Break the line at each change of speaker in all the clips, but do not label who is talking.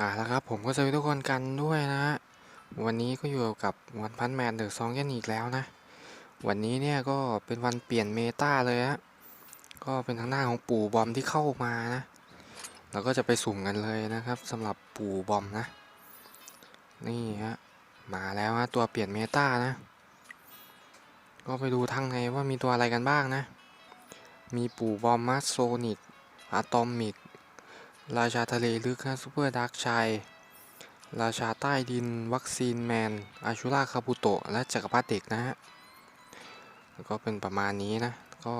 อ่าแล้วครับผมก็สวัสดีทุกคนกันด้วยนะฮะวันนี้ก็อยู่กับวันพันแมนเดอร์ซองยันอีกแล้วนะ วันนี้เนี่ยก็เป็นวันเปลี่ยนเมตาเลยฮะก็เป็นทางหน้าของปู่บอมที่เข้ามานะเราก็จะไปสุ่มกันเลยนะครับสำหรับปู่บอมนะ นี่ฮะมาแล้วฮะตัวเปลี่ยนเมตานะ ก็ไปดูทางในว่ามีตัวอะไรกันบ้างนะ มีปู่บอมมัสโซนิกอะตอมิก ราชาทะเลลึกฮะซูเปอร์ดาร์กชัย ราชาใต้ดิน วัคซีนแมน อาชูราคาบุโตะ และจักรพรรดิเด็กนะฮะแล้วก็เป็นประมาณนี้นะ ก็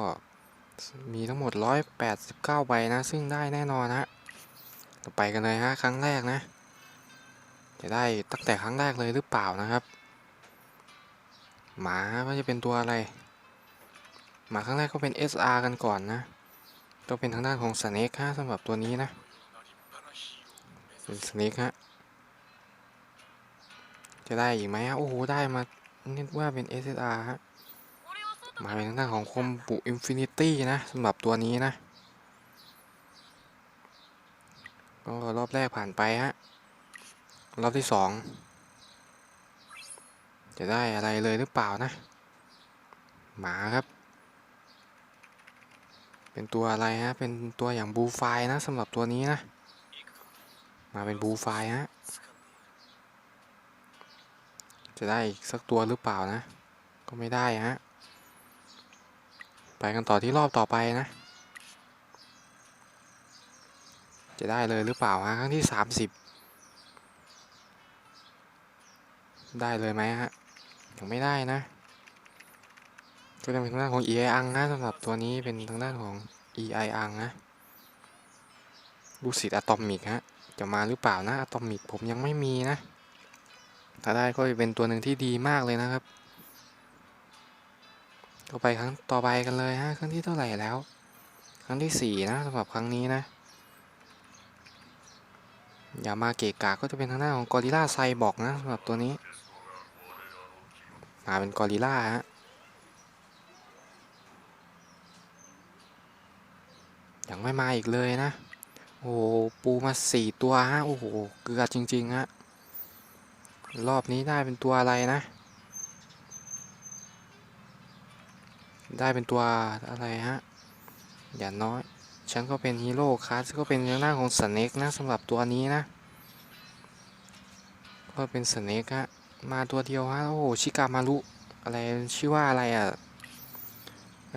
มีทั้งหมด 189 ใบนะ ซึ่งได้แน่นอนฮะไปกันเลยฮะ ครั้งแรกนะ จะได้ตั้งแต่ครั้งแรกเลยหรือเปล่านะครับ หมาก็จะเป็นตัวอะไร หมาครั้งแรกก็เป็น SR กันก่อนนะ ก็เป็นทางด้านของสเนคฮะสำหรับตัวนี้นะ สเนคฮะ จะได้อีกไหมฮะ โอ้โห ได้มาเนึกว่าเป็น SSR ฮะ มาเป็นทางด้านของคมปุอินฟินิตี้นะสำหรับตัวนี้นะ ก็รอบแรกผ่านไปฮะ รอบที่สองจะได้อะไรเลยหรือเปล่านะ หมาครับ เป็นตัวอะไรฮะ เป็นตัวอย่างบูไฟนะสำหรับตัวนี้นะ มาเป็นบูไฟฮะ จะได้อีกสักตัวหรือเปล่านะ ก็ไม่ได้ฮะ ไปกันต่อที่รอบต่อไปนะ จะได้เลยหรือเปล่าฮะครั้งที่ 30 ได้เลยไหมฮะ ยังไม่ได้นะ ก็จะเป็นทางด้านของ EI อังนะสำหรับตัวนี้เป็นทางด้านของ EI อังนะลูกศิษย์อะตอมิกฮะ จะมาหรือเปล่านะอะตอมิกผมยังไม่มีนะ ถ้าได้ก็จะเป็นตัวหนึ่งที่ดีมากเลยนะครับก็ไปครั้งต่อไปกันเลยฮะครั้งที่เท่าไหร่แล้ว ครั้งที่สี่นะสำหรับครั้งนี้นะ อย่ามาเกะกะก็จะเป็นทางหน้าของกอริล่าไซบอกนะสำหรับตัวนี้ มาเป็นกอริล่าฮะยังไม่มาอีกเลยนะ โอ้โหปูมาสี่ตัวฮะโอ้โหเกือจริงๆฮะรอบนี้ได้เป็นตัวอะไรนะ ได้เป็นตัวอะไรฮะอย่าน้อย ฉันก็เป็นฮีโร่คลาสก็เป็นทางหน้าของสเน็กนะสำหรับตัวนี้นะ ก็เป็นสเน็กฮะมาตัวเดียวฮะโอ้โหชิกามารุอะไรชื่อว่าอะไรอะไอ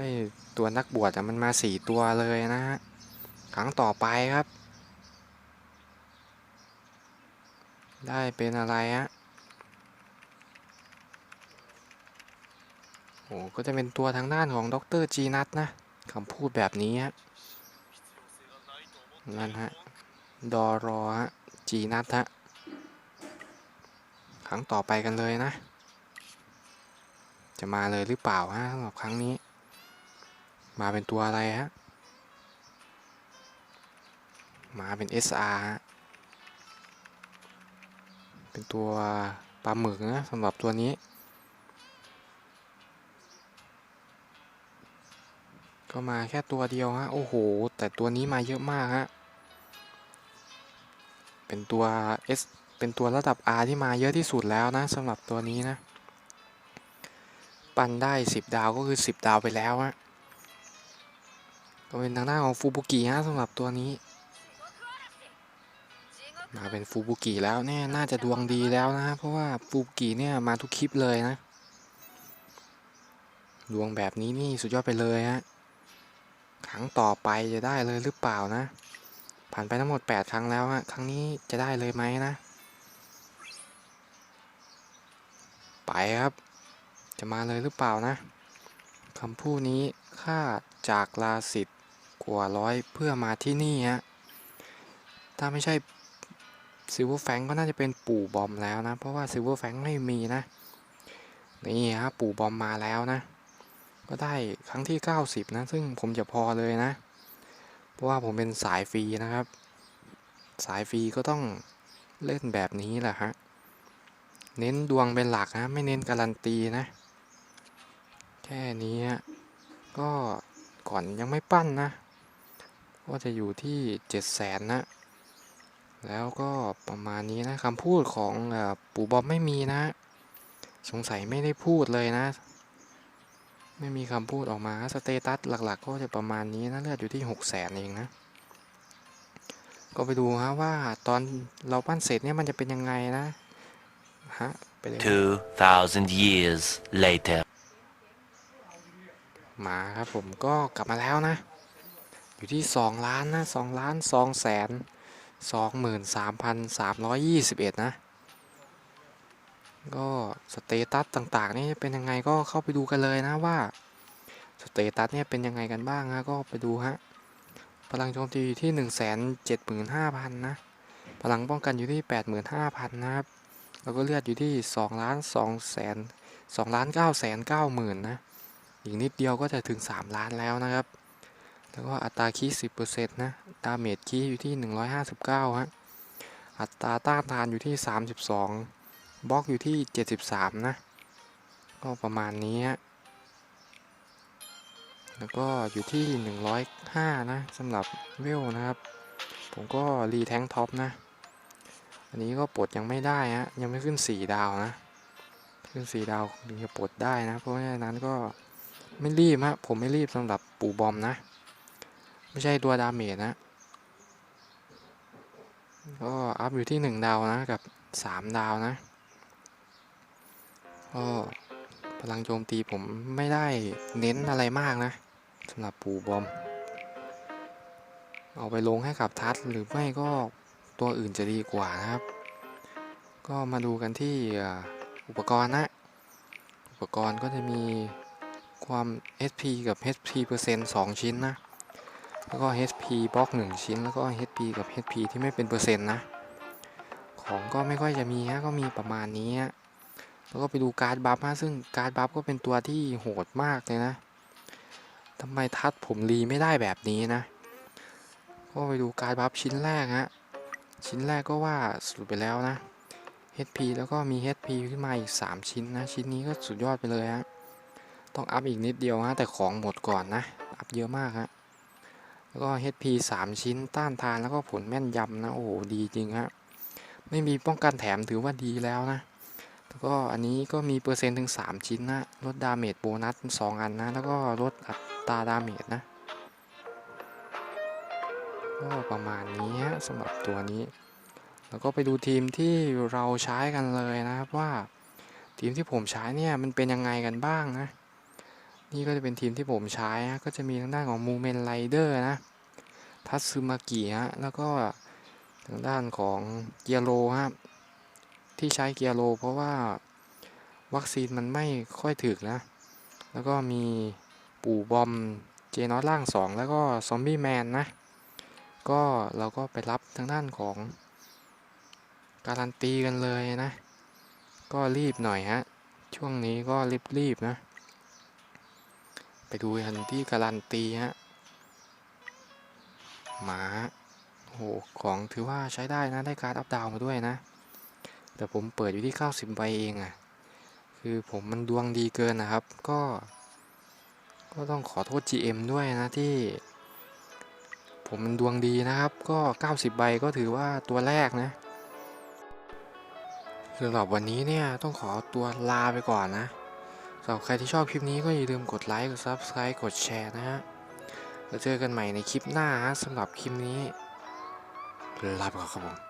ตัวนักบวชอะมันมาสี่ตัวเลยนะฮะ ครั้งต่อไปครับ ได้เป็นอะไรฮะโอ้ก็จะเป็นตัวทางด้านของดรจีนัทนะคำพูดแบบนี้ฮะนั่นฮะ ดอรอฮะ จีนัทฮะครั้งต่อไปกันเลยนะ จะมาเลยหรือเปล่าฮะสำหรับครั้งนี้ มาเป็นตัวอะไรฮะ มาเป็น SR เป็นตัวปลาหมึกนะสำหรับตัวนี้ ก็มาแค่ตัวเดียวฮะ โอ้โห แต่ตัวนี้มาเยอะมากฮะ เป็นตัว S เป็นตัวระดับ R ที่มาเยอะที่สุดแล้วนะสำหรับตัวนี้นะ ปันได้ 10 ดาวก็คือ 10 ดาวไปแล้วฮะก็เป็นทางหน้าของฟูบุกิฮะสำหรับตัวนี้ มาเป็นฟูบุกิแล้วเนี่ยน่าจะดวงดีแล้วนะ เพราะว่าฟูบุกิเนี่ยมาทุกคลิปเลยนะ ดวงแบบนี้นี่สุดยอดไปเลยฮะครั้งต่อไปจะได้เลยหรือเปล่านะ ผ่านไปทั้งหมด 8 ครั้งแล้วฮะครั้งนี้จะได้เลยไหมนะ ไปครับ จะมาเลยหรือเปล่านะคำพูดนี้ค่าจากลาสิทธิ์กว่าร้อยเพื่อมาที่นี่ฮะถ้าไม่ใช่ ซิลเวอร์แฟงก็น่าจะเป็นปู่บอมแล้วนะ เพราะว่าซิลเวอร์แฟงไม่มีนะ นี่ฮะปู่บอมมาแล้วนะ ก็ได้ครั้งที่ 90 นะ ซึ่งผมจะพอเลยนะ เพราะว่าผมเป็นสายฟรีนะครับ สายฟรีก็ต้องเล่นแบบนี้แหละฮะ เน้นดวงเป็นหลักนะ ไม่เน้นการันตีนะ แค่นี้ก็ก่อนยังไม่ปั้นนะ ก็จะอยู่ที่ 7 0 0แสนนะ แล้วก็ประมาณนี้นะคำพูดของเออปู่บอมไม่มีนะ สงสัยไม่ได้พูดเลยนะ ไม่มีคำพูดออกมาสเตตัสหลักๆ ก็จะประมาณนี้นะเลือดอยู่ที่หกแสนเองนะ ก็ไปดูฮะว่าตอนเราปั้นเสร็จเนี่ยมันจะเป็นยังไงนะฮะไปเลย
2,000 years later.
มาครับผมก็กลับมาแล้วนะ อยู่ที่ 2 ล้านนะ2ล้าน2แสน 23,321 นะ ก็สเตตัสต่างๆ นี่เป็นยังไงก็เข้าไปดูกันเลยนะว่าสเตตัสเนี่ยเป็นยังไงกันบ้างฮะก็ไปดูฮะพลังโจมตีอยู่ที่ 175,000 นะ พลังป้องกันอยู่ที่ 85,000 นะครับ แล้วก็เลือดอยู่ที่2ล้าน2แสน2ล้าน9แสน9หมื่นนะ อีกนิดเดียวก็จะถึง 3 ล้านแล้วนะครับ แล้วก็อัตราคี10%นต์นะดาเมจคีอยู่ที่159ฮะ อัตราต้านทานอยู่ที่32บสองบล็อกอยู่ที่73นะ ก็ประมาณนี้ฮะ แล้วก็อยู่ที่105นะสำหรับเวลนะครับ ผมก็รีแทงท็อปนะ อันนี้ก็ปลดยังไม่ได้ฮะ ยังไม่ขึ้น4ดาวนะ ขึ้น4ดาวถึงจะปลดได้นะ เพราะฉะนั้นก็ไม่รีบฮะ ผมไม่รีบสำหรับปูบอมนะ ไม่ใช่ตัวดาเมจนะ ก็อัพอยู่ที่1ดาวนะกับ3ดาวนะก็พลังโจมตีผมไม่ได้เน้นอะไรมากนะสำหรับปู่บอม เอาไปลงให้กับทัศหรือไม่ก็ตัวอื่นจะดีกว่านะครับ ก็มาดูกันที่อุปกรณ์นะ อุปกรณ์ก็จะมีความ HP กับ HP เปอร์เซ็นต์2ชิ้นนะ แล้วก็ HP บล็อก 1 ชิ้น แล้วก็ HP กับ HP ที่ไม่เป็นเปอร์เซ็นต์นะ ของก็ไม่ค่อยจะมีฮะ ก็มีประมาณนี้ฮะ แล้วก็ไปดูการ์ดบัฟฮะ ซึ่งการ์ดบัฟก็เป็นตัวที่โหดมากเลยนะทำไมทัดผมรีไม่ได้แบบนี้นะ ก็ไปดูการ์ดบัฟชิ้นแรกฮะ ชิ้นแรกก็ว่าสุดไปแล้วนะ HP แล้วก็มี HP ขึ้นมาอีก 3 ชิ้นนะ ชิ้นนี้ก็สุดยอดไปเลยฮะ ต้องอัพอีกนิดเดียวฮะ แต่ของหมดก่อนนะ อัพเยอะมากฮะ แล้วก็ HP 3 ชิ้นต้านทานแล้วก็ผลแม่นยำนะโอ้โหดีจริงฮะไม่มีป้องกันแถมถือว่าดีแล้วนะ แล้วก็อันนี้ก็มีเปอร์เซ็นต์ถึง 3 ชิ้นนะลดดาเมจโบนัส 2 อันนะ แล้วก็ลดอัตราดาเมจนะก็ประมาณนี้ฮะสำหรับตัวนี้ แล้วก็ไปดูทีมที่เราใช้กันเลยนะครับว่า ทีมที่ผมใช้เนี่ยมันเป็นยังไงกันบ้างนะ นี่ก็จะเป็นทีมที่ผมใช้ฮะก็จะมีทางด้านของมูเมนไรเดอร์นะทัตซึมากิฮะแล้วก็ทางด้านของเกียโรฮะที่ใช้เกียโรเพราะว่าวัคซีนมันไม่ค่อยถึกนะ แล้วก็มีปู่บอมเจนอสล่าง 2 แล้วก็ซอมบี้แมนนะ ก็เราก็ไปรับทางด้านของ การันตีกันเลยนะ ก็รีบหน่อยฮะ ช่วงนี้ก็รีบๆนะ ไปดูกันที่การันตีฮะหมาโอ้โหของถือว่าใช้ได้นะ ได้การอัพดาวมาด้วยนะ แต่ผมเปิดอยู่ที่ 90 ใบเองอะ่ะ คือผมมันดวงดีเกินนะครับ ก็ ก็ต้องขอโทษ GM ด้วยนะที่ ผมมันดวงดีนะครับ ก็ 90 ใบก็ถือว่าตัวแรกนะสำหรับวันนี้เนี่ยต้องขอตัวลาไปก่อนนะ สำหรับใครที่ชอบคลิปนี้ก็อย่าลืมกดไลค์ กด Subscribe กดแชร์นะฮะแล้วเจอกันใหม่ในคลิปหน้าสำหรับคลิปนี้ลาไปก่อนครับผม